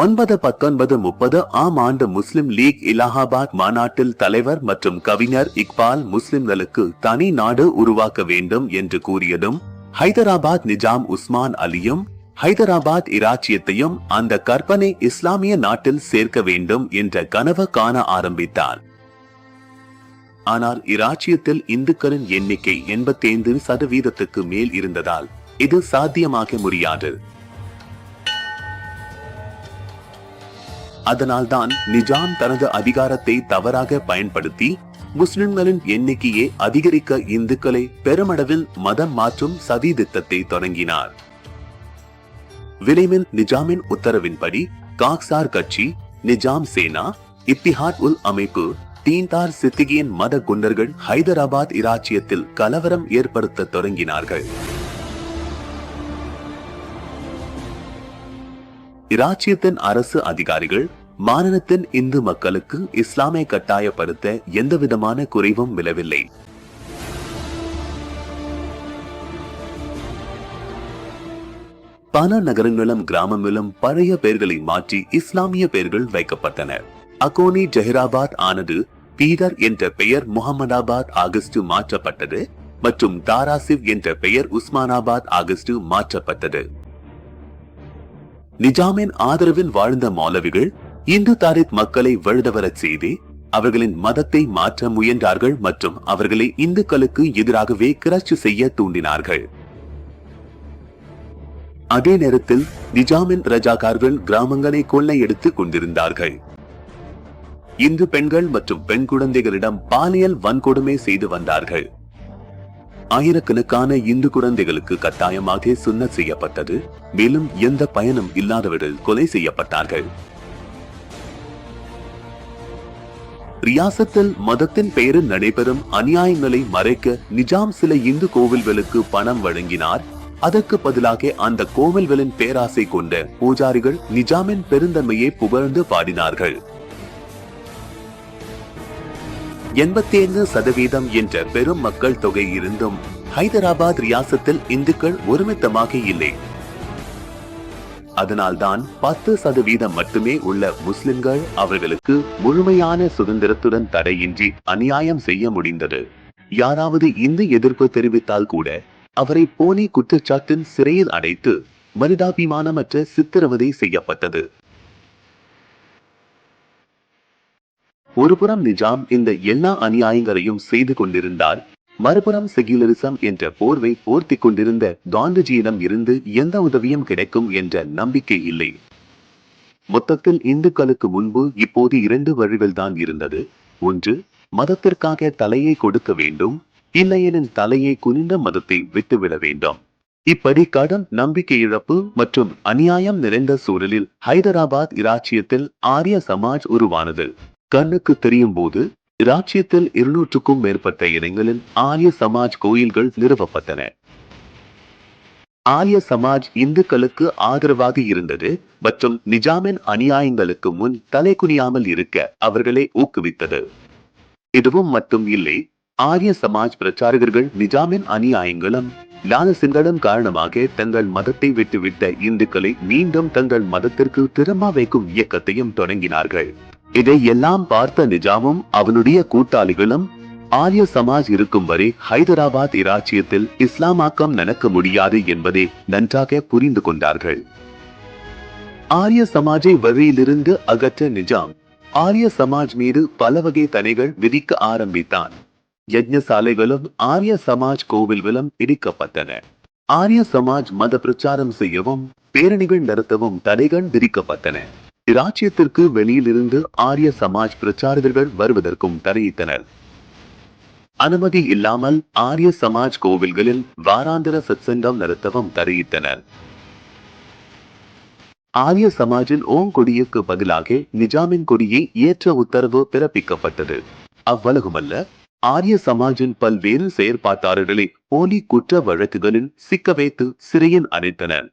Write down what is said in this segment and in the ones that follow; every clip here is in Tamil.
ஒன்பது பத்தொன்பது முப்பது ஆம் ஆண்டு முஸ்லிம் லீக் இலாஹாபாத் மாநாட்டில் தலைவர் மற்றும் கவிஞர் இக்பால் முஸ்லிம்களுக்கு தனி நாடு உருவாக்க வேண்டும் என்று கூறியதும் ஹைதராபாத் நிஜாம் உஸ்மான் அலியும் ஹைதராபாத் இராச்சியத்தையும் அந்த கற்பனை இஸ்லாமிய நாட்டில் சேர்க்க வேண்டும் என்ற கனவு காண ஆரம்பித்தார். ஆனால் இராச்சியத்தில் இந்துக்களின் எண்ணிக்கை எண்பத்தைந்து சதவீதத்துக்கு மேல் இருந்ததால் இது சாத்தியமாக முடியாது. அதனால்தான் நிஜாம் தனது அதிகாரத்தை தவறாக பயன்படுத்தி முஸ்லிம்களின் எண்ணிக்கையை அதிகரிக்க இந்துக்களை பெருமளவில் மதம் மாற்றும் சதி திட்டத்தை தொடங்கினார். விரைவில் நிஜாமின் உத்தரவின்படி காக்சார் கட்சி நிஜாம் சேனா இத்திஹாத் உல் அமைப்பு தீன்தார் சித்திகியின் மத குண்டர்கள் ஹைதராபாத் இராச்சியத்தில் கலவரம் ஏற்படுத்த தொடங்கினார்கள். இராச்சியத்தின் அரசு அதிகாரிகள் மாநிலத்தின் இந்து மக்களுக்கு இஸ்லாமை கட்டாயப்படுத்த எந்தவிதமான குறைவும் விழவில்லை. பல நகரங்களும் கிராமங்களும் பழைய பெயர்களை மாற்றி இஸ்லாமிய பெயர்கள் வைக்கப்பட்டன. அகோனி ஜெஹராபாத் ஆனது பீதர் என்ற பெயர் முகமதாபாத் ஆகஸ்டு மாற்றப்பட்டது மற்றும் தாராசிவ் என்ற பெயர் உஸ்மானாபாத் ஆகஸ்டு மாற்றப்பட்டது. நிஜாமின் ஆதரவில் வாழ்ந்த மௌலவிகள் இந்து தாரித் மக்களை வழுதவரச் செய்து அவர்களின் மதத்தை மாற்ற முயன்றார்கள் மற்றும் அவர்களை இந்துக்களுக்கு எதிராகவே கிளர்ச்சி செய்ய தூண்டினார்கள். அதே நேரத்தில் நிஜாமின் ரஜாகார்கள் கிராமங்களை கொள்ளையடித்துக் கொண்டிருந்தார்கள். இந்து பெண்கள் மற்றும் பெண் குழந்தைகளிடம் பாலியல் வன்கொடுமை செய்து வந்தார்கள். ஆயிரக்கணக்கான இந்து குழந்தைகளுக்கு கட்டாயமாக சுண்ண செய்யப்பட்டது மேலும் எந்த பயனும் இல்லாதவர்கள் கொலை செய்யப்பட்டார்கள். ரியாசத்தில் மதத்தின் பெயரில் நடைபெறும் அநியாயங்களை மறைக்க நிஜாம் சில இந்து கோவில்களுக்கு பணம் வழங்கினார். அதற்கு பதிலாக அந்த கோவில்களின் பேராசை கொண்ட பூஜாரிகள் நிஜாமின் பெருந்தன்மையை புகழ்ந்து பாடினார்கள். எண்பத்தி ஐந்து சதவீதம் என்ற பெரும் மக்கள் தொகை இருந்தும் ஹைதராபாத் ரியாசத்தில் இந்துக்கள் ஒருமித்தமாக இல்லை. அதனால்தான் பத்து சதவீதம் மட்டுமே உள்ள முஸ்லிம்கள் அவர்களுக்கு முழுமையான சுதந்திரத்துடன் தடையின்றி அநியாயம் செய்ய முடிந்தது. யாராவது இந்த எதிர்ப்பு தெரிவித்தால் கூட அவரை போனி குற்றச்சாட்டின் சிறையில் அடைத்து மனிதாபிமானமற்ற சித்திரவதை செய்யப்பட்டது. ஒருபுறம் நிஜாம் இந்த எல்லா அநியாயங்களையும் செய்து கொண்டிருந்தார். மறுபுறம் செகுலரிசம் என்ற போர்வை போர்த்தி கொண்டிருந்த காந்திஜியிடம் இருந்து எந்த உதவியும் கிடைக்கும் என்ற நம்பிக்கை இல்லை. மொத்தத்தில் இந்துக்களுக்கு முன்பு இப்போது இரண்டு வழிகள் தான் இருந்தது. ஒன்று மதத்திற்காக தலையை கொடுக்க வேண்டும் இல்லையெனின் தலையை குனிந்த மதத்தை விட்டுவிட வேண்டும். இப்படி கடன் நம்பிக்கை இழப்பு மற்றும் அநியாயம் நிறைந்த சூழலில் ஹைதராபாத் இராச்சியத்தில் ஆரிய சமாஜ் உருவானது. கண்ணுக்கு தெரியும் போது இராச்சியத்தில் இருநூற்றுக்கும் மேற்பட்ட இடங்களில் ஆரிய சமாஜ் கோயில்கள் நிறுவப்பட்டன. ஆரிய சமாஜ் இந்துக்களுக்கு ஆதரவாக இருந்தது மற்றும் நிஜாமின் அநியாயங்களுக்கு முன் தலை குனியாமல் இருக்க அவர்களை ஊக்குவித்தது. இதுவும் மட்டும் இல்லை ஆரிய சமாஜ் பிரச்சாரகர்கள் நிஜாமின் அநியாயங்களும் லாலசிங்களும் காரணமாக தங்கள் மதத்தை விட்டுவிட்ட இந்துக்களை மீண்டும் தங்கள் மதத்திற்கு திரும்ப வைக்கும் இயக்கத்தையும் தொடங்கினார்கள். இதை எல்லாம் பார்த்த நிஜாமும் அவனுடைய கூட்டாளிகளும் ஆரிய சமாஜ் இருக்கும் வரை ஹைதராபாத் இராச்சியத்தில் இஸ்லாமாக்கம் நடக்க முடியாது என்பதை நன்றாக புரிந்து கொண்டார்கள். ஆரிய சமாஜை வரியிலிருந்து அகற்ற நிஜாம் ஆரிய சமாஜ் மீது பல வகை தடைகள் விதிக்க ஆரம்பித்தான். யஜ்ஞசாலைகளும் ஆரிய சமாஜ் கோவில்களும் இடிக்கப்பட்டன. ஆரிய சமாஜ் மத பிரச்சாரம் செய்யவும் பேரணிகள் நடத்தவும் தடைகள் விதிக்கப்பட்டன. இராச்சியத்திற்கு வெளியிலிருந்து ஆரிய சமாஜ் பிரச்சாரகர்கள் வருவதற்கும் தடையிட்டனர். அனுமதி இல்லாமல் ஆரிய சமாஜ் கோவில்களில் வாராந்திர சத்சங்கம் நடத்தவும் தடையிட்டனர். ஆரிய சமாஜின் ஓம் கொடியுக்கு பதிலாக நிஜாமின் கொடியை ஏற்ற உத்தரவு பிறப்பிக்கப்பட்டது. அவ்வளவுமல்ல ஆரிய சமாஜின் பல்வேறு செயற்பாட்டாளர்களை போலி குற்ற வழக்குகளில் சிக்க வைத்து சிறையில் அடைத்தனர்.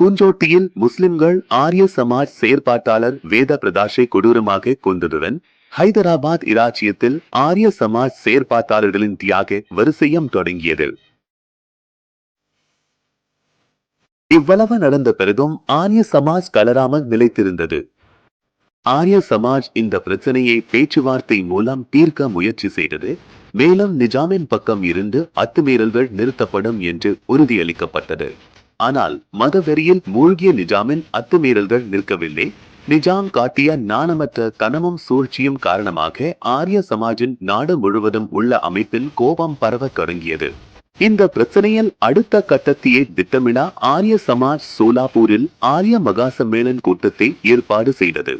குஞ்சோட்டியில் முஸ்லிம்கள் ஆரிய சமாஜ் செயற்பாட்டாளர் வேத பிரதாஷை கொடூரமாக கொண்டதுடன் ஹைதராபாத் இராச்சியத்தில் ஆரிய சமாஜ் செயற்பாட்டாளர்களின் தியாக வரிசையம் தொடங்கியது. இவ்வளவு நடந்த பிறகும் ஆரிய சமாஜ் கலராமல் நிலைத்திருந்தது. ஆரிய சமாஜ் இந்த பிரச்சனையை பேச்சுவார்த்தை மூலம் தீர்க்க முயற்சி செய்தது மேலும் நிஜாமின் பக்கம் இருந்து அத்துமீறல்கள் நிறுத்தப்படும் என்று உறுதியளிக்கப்பட்டது. ஆனால் மதவெறியில் மூழ்கிய நிஜாமின் அத்துமீறல்கள் நிற்கவில்லை. நிஜாம் காட்டிய நாணமற்ற கனமும் சூழ்ச்சியும் காரணமாக ஆரிய சமாஜின் நாடு முழுவதும் உள்ள அமைப்பில் கோபம் பரவ தொடங்கியது இந்த பிரச்சனையில் அடுத்த கட்டத்தையே திட்டமிட ஆரிய சமாஜ் சோலாப்பூரில் ஆரிய மகா சம்மேளன் கூட்டத்தை ஏற்பாடு செய்தது.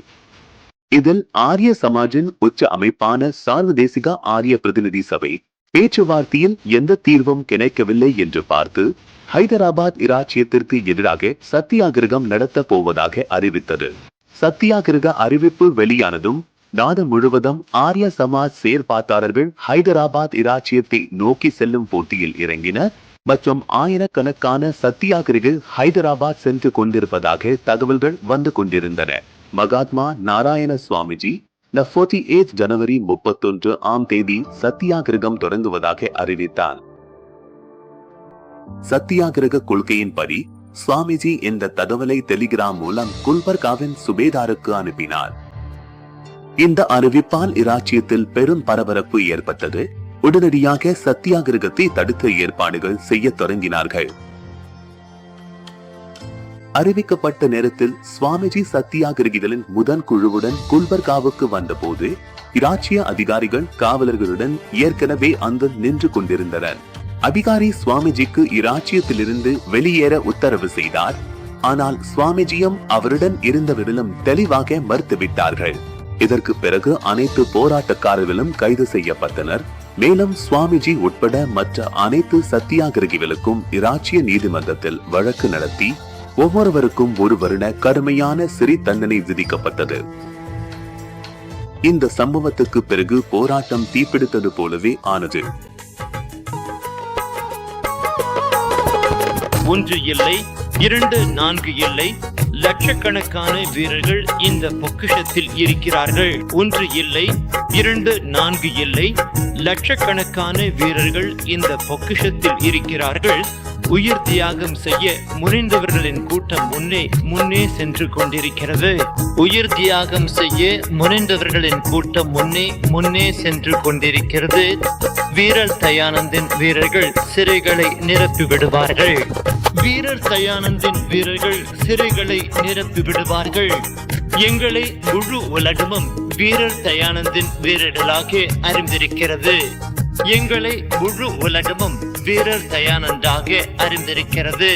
இதில் ஆரிய சமாஜின் உச்ச அமைப்பான சார்வதேசிக ஆரிய பிரதிநிதி சபை பேச்சுவார்த்தையில் எந்த தீர்வும் கிடைக்கவில்லை என்று பார்த்து ஹைதராபாத் இராச்சியத்திற்கு எதிராக சத்தியாகிரகம் நடத்தப் போவதாக அறிவித்தது. சத்தியாகிரக அறிவிப்பு வெளியானதும் நாடு முழுவதும் ஆரிய சமாஜ் செயற்பாட்டாளர்கள் ஹைதராபாத் இராச்சியத்தை நோக்கி செல்லும் போட்டியில் இறங்கின மற்றும் ஆயிரக்கணக்கான சத்தியாகிரகில் ஹைதராபாத் சென்று கொண்டிருப்பதாக தகவல்கள் வந்து கொண்டிருந்தன. மகாத்மா நாராயண சுவாமிஜி ஃபோர்ட்டி எயிட் ஜனவரி முப்பத்தொன்று ஆம் தேதி சத்தியாகிரகம் தொடங்குவதாக அறிவித்தார். சத்தியாகிரக கொள்கையின்படி சுவாமிஜி இந்த தகவலை டெலிகிராம் மூலம் குல்பர்காவின் சுபேதாருக்கு அனுப்பினார். இந்த அறிவிப்பால் இராச்சியத்தில் பெரும் பரபரப்பு ஏற்பட்டது. உடனடியாக சத்தியாகிரகத்தை தடுக்க ஏற்பாடுகள் செய்ய தொடங்கினார்கள். அறிவிக்கப்பட்ட நேரத்தில் சுவாமிஜி சத்தியாகிரகிகளின் முதன் குழுவுடன் குல்பர்காவுக்கு வந்தபோது இராச்சிய அதிகாரிகள் காவலர்களுடன் ஏற்கனவே அங்கு நின்று கொண்டிருந்தனர். அதிகாரி சுவாமிஜிக்கு இராச்சியத்திலிருந்து வெளியேற உத்தரவு செய்தார். ஆனால் சுவாமிஜியும் அவருடன் இருந்தவர்களும் தெளிவாக மறுத்துவிட்டார்கள். இதற்கு பிறகு அனைத்து போராட்டக்காரர்களும் கைது செய்யப்பட்டனர். மேலும் சுவாமிஜி உட்பட மற்ற அனைத்து சத்தியாகிரகிகளுக்கும் இராச்சிய நீதிமன்றத்தில் வழக்கு நடத்தி ஒவ்வொருவருக்கும் ஒரு வருட கடுமையான சிறை தண்டனை விதிக்கப்பட்டது. இந்த சம்பவத்துக்கு பிறகு போராட்டம் தீப்பிடித்தது போலவே ஆனது. ஒன்று இல்லை இரண்டு நான்கு இல்லை லட்சக்கணக்கான வீரர்கள் இந்த பொக்கிஷத்தில் இருக்கிறார்கள். ஒன்று இல்லை இரண்டு நான்கு இல்லை லட்சக்கணக்கான வீரர்கள் இந்த பொக்கிஷத்தில் இருக்கிறார்கள். உயிர் தியாகம் செய்ய முனைந்தவர்களின் கூட்டம் முன்னே முன்னே சென்று கொண்டிருக்கிறது. உயிர் தியாகம் செய்ய முனைந்தவர்களின் கூட்டம் முன்னே முன்னே சென்று கொண்டிருக்கிறது. வீரர் தயானந்தின் வீரர்கள் சிறைகளை நிரப்பி விடுவார்கள். வீரர் தயானந்தின் வீரர்கள் சிறைகளை நிரப்பி விடுவார்கள். எங்களை முழு உலகமும் வீரர் தயானந்தின் வீரர்களாக அறிந்திருக்கிறது. எங்களை முழு உலகமும் வீரர் தயானந்தாக அறிந்திருக்கிறது.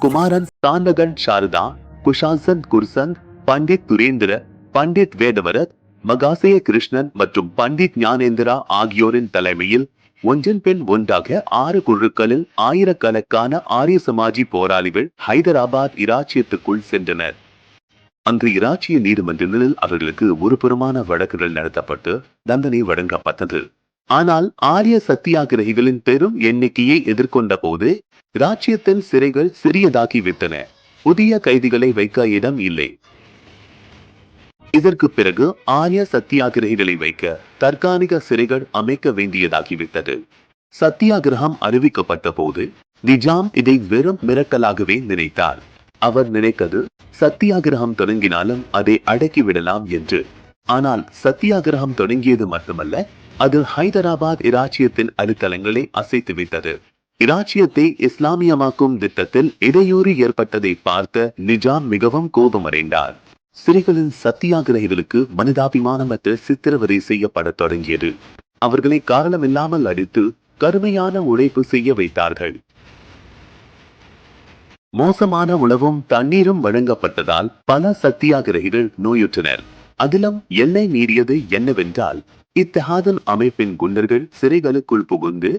குமாரன் சாந்தகன் சாரதா குஷாசன் குர்சந்த் பண்டிட் துரேந்திர பண்டிட் வேதவரத் மகாசய கிருஷ்ணன் மற்றும் பண்டிட் ஞானேந்திரா ஆகியோரின் தலைமையில் ஒன்றின் பின் ஒன்றாக ஆறு குழுக்களில் ஆயிரக்கணக்கான ஆரிய சமாஜி போராளிகள் ஹைதராபாத் இராச்சியத்துக்குள் சென்றனர். அன்று இராச்சிய நீதிமன்றங்களில் அவர்களுக்கு ஒருபுறமான வழக்குகள் நடத்தப்பட்டு தண்டனை வழங்கப்பட்டது. ஆனால் ஆரிய சத்தியாகிரகிகளின் பெரும் எண்ணிக்கையை எதிர்கொண்ட போது ராஜ்யத்தின் சிறைகள் சிறியதாகிவிட்டன. புதிய கைதிகளை வைக்க இடம் இல்லை. இதற்கு பிறகு ஆரிய சத்தியாகிரகிகளை வைக்க தற்காலிக சிறைகள் அமைக்க வேண்டியதாகிவிட்டது. சத்தியாகிரகம் அறிவிக்கப்பட்ட போது நிஜாம் இதை வெறும் மிரட்டலாகவே நினைத்தார். அவர் நினைத்தது சத்தியாகிரகம் தொடங்கினாலும் அதை அடக்கிவிடலாம் என்று. ஆனால் சத்தியாகிரகம் தொடங்கியது மட்டுமல்ல அது ஹைதராபாத் இராச்சியத்தின் அடித்தளங்களை அசைத்து விட்டது இராச்சியத்தை இஸ்லாமியமாக்கும் திட்டத்தில் இடையூறு ஏற்பட்டதை பார்த்த நிஜாம் மிகவும் கோபமடைந்தார். சிறைகளின் சத்தியாகிரகிகளுக்கு மனிதாபிமானமற்ற சித்திரவதை செய்யப்படத் தொடங்கியது. அவர்களை காரணமில்லாமல் அடித்து கருமையான உழைப்பு செய்ய வைத்தார்கள். மோசமான உணவும் தண்ணீரும் வழங்கப்பட்டதால் பல சத்தியாகிரகிகள் நோயுற்றனர். அதிலும் எல்லை மீறியது என்னவென்றால் இத்தஹாதன் அமைப்பின் குண்டர்கள் சிறைகளுக்குள் புகுந்து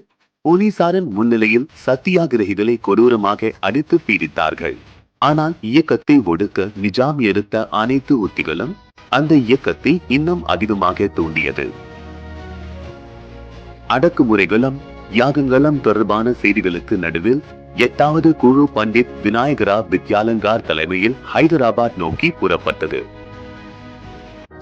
போலீசாரின் முன்னிலையில் சத்தியாகிரகிகளை கொடூரமாக அடித்து பீடித்தார்கள். ஆனால் இயக்கத்தை ஒடுக்க நிஜாம் எடுத்த அனைத்து உத்திகளும் அந்த இயக்கத்தை இன்னும் அதிகமாக தூண்டியது. அடக்குமுறைகளும் யாகங்களும் தொடர்பான செய்திகளுக்கு நடுவில் எட்டாவது குழு பண்டிட் விநாயகரா வித்யாலங்கார் தலைமையில் ஹைதராபாத் நோக்கி புறப்பட்டது.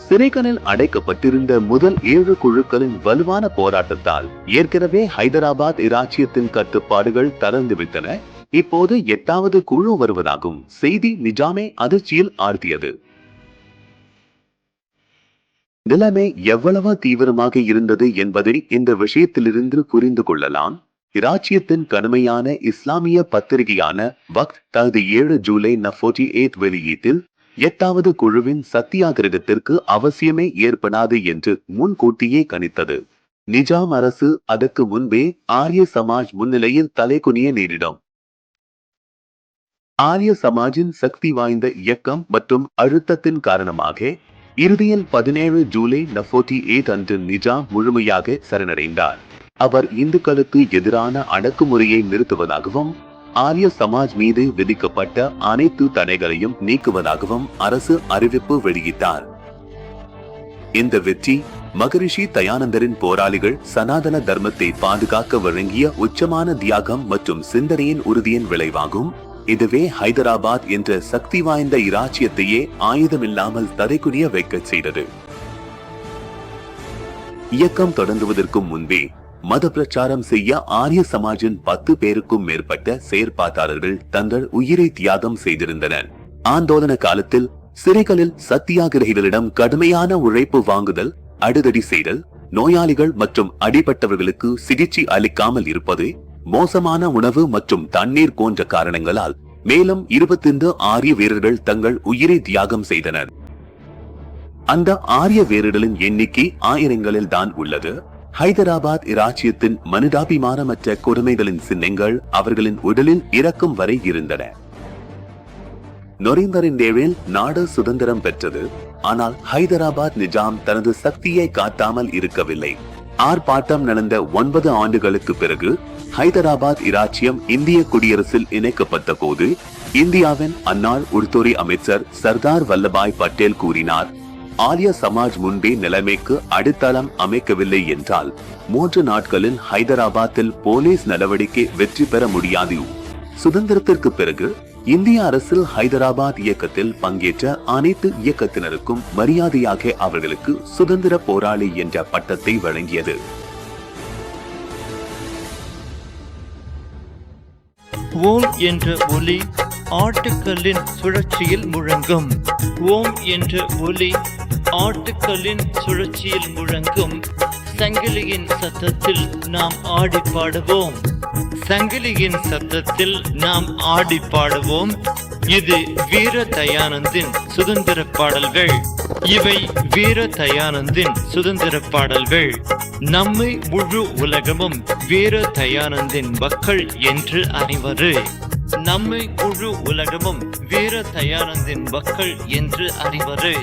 சிறைகளில் அடைக்கப்பட்டிருந்த முதல் ஏழு குழுக்களின் வலுவான போராட்டத்தால் ஏற்கனவே ஹைதராபாத் இராச்சியத்தின் கட்டுப்பாடுகள் தளர்ந்துவிட்டன இப்போது எட்டாவது குழு வருவதாகும். செய்தி நிஜாமே அதிர்ச்சியில் ஆழ்த்தியது. நிலைமை எவ்வளவு தீவிரமாக இருந்தது என்பதை இந்த விஷயத்திலிருந்து புரிந்து கொள்ளலாம். இராச்சியத்தின் கடுமையான இஸ்லாமிய பத்திரிகையான வக்த் தனது ஏழு ஜூலை நஃபோர்டி எயிட் வெளியீட்டில் எட்டாவது குழுவின் சத்தியாகிரகத்திற்கு அவசியமே ஏற்படாது என்று முன்கூட்டியே கணித்தது. நிஜாம் அரசு அதற்கு முன்பே ஆரிய சமாஜ் முன்னிலையில் தலைக்குனிய நேரிடும். ஆரிய சமாஜின் சக்தி வாய்ந்த இயக்கம் மற்றும் அழுத்தத்தின் காரணமாக இறுதியில் பதினேழு ஜூலை நஃபோர்டி எயிட் அன்று நிஜாம் முழுமையாக சரணடைந்தார். அவர் இந்துக்களுக்கு எதிரான அடக்குமுறையை நிறுத்துவதாகவும் ஆரிய சமாஜ் மீது விதிக்கப்பட்ட அனைத்து தடைகளையும் நீக்குவதாகவும் அரசு அறிவிப்பு வெளியிட்டார். இந்த வெற்றி மகரிஷி தயானந்தரின் போராளிகள் சனாதன தர்மத்தை பாதுகாக்க வழங்கிய உச்சமான தியாகம் மற்றும் சிந்தனையின் உறுதியின் விளைவாகும். இதுவே ஹைதராபாத் என்ற சக்தி வாய்ந்த இராச்சியத்தையே ஆயுதமில்லாமல் தரைக்குனிய வைக்கச் செய்தது. இயக்கம் தொடங்குவதற்கு முன்பே மத பிரச்சாரம் செய்ய ஆரிய சமாஜின் பத்து பேருக்கும் மேற்பட்ட செயற்பாட்டாளர்கள் தங்கள் உயிரை தியாகம் செய்திருந்தனர். ஆந்தோலன காலத்தில் சிறைகளில் சத்தியாகிரகிகளிடம் கடுமையான உழைப்பு வாங்குதல் அடுதடி செய்தல் நோயாளிகள் மற்றும் அடிபட்டவர்களுக்கு சிகிச்சை அளிக்காமல் இருப்பது மோசமான உணவு மற்றும் தண்ணீர் போன்ற காரணங்களால் மேலும் இருபத்தைந்து ஆரிய வீரர்கள் தங்கள் உயிரை தியாகம் செய்தனர். அந்த ஆரிய வீரர்களின் எண்ணிக்கை ஆயிரங்களில் தான் உள்ளது. ஹைதராபாத் இராச்சியத்தின் மனிதாபிமானமற்ற கொடுமைகளின் சின்னங்கள் அவர்களின் உடலில் இறக்கும் வரை இருந்தன. நொரேந்தரின் தேவில் நாடு சுதந்திரம் பெற்றது. ஆனால் ஹைதராபாத் நிஜாம் தனது சக்தியை காட்டாமல் இருக்கவில்லை. ஆர்ப்பாட்டம் நடந்த ஒன்பது ஆண்டுகளுக்கு பிறகு ஹைதராபாத் இராச்சியம் இந்திய குடியரசில் இணைக்கப்பட்ட போது இந்தியாவின் அன்னாள் உள்துறை அமைச்சர் சர்தார் வல்லபாய் பட்டேல் கூறினார் ஆரிய சமாஜ் முன்பே நிலைமைக்கு அடித்தளம் அமைக்கவில்லை என்றால் மூன்று நாட்களில் ஹைதராபாத்தில் போலீஸ் நடவடிக்கை வெற்றி பெற முடியாது. சுதந்திரத்திற்கு பிறகு இந்திய அரசில் ஹைதராபாத் இயக்கத்தில் பங்கேற்ற அனைத்து இயக்கத்தினருக்கும் மரியாதையாக அவர்களுக்கு சுதந்திர போராளி என்ற பட்டத்தை வழங்கியது. ஓம் என்ற ஒலி ஆட்டுக்கல்லின் சுழற்சியில் முழங்கும். ஓம் என்ற ஒலி ஆட்டுக்களின் சுழற்சியில் முழங்கும் சங்கிலியின் சத்தத்தில் நாம் ஆடி பாடுவோம். சங்கிலியின் சத்தத்தில் நாம் ஆடி பாடுவோம். இது வீர தயானந்தின் சுதந்திர பாடல்கள். இவை வீர தயானந்தின் சுதந்திர பாடல்கள். நம்மை முழு உலகமும் வீர தயானந்தின் மக்கள் என்று அறிவரு. நம்மை முழு உலகமும் வீர தயானந்தின் மக்கள் என்று அறிவரு.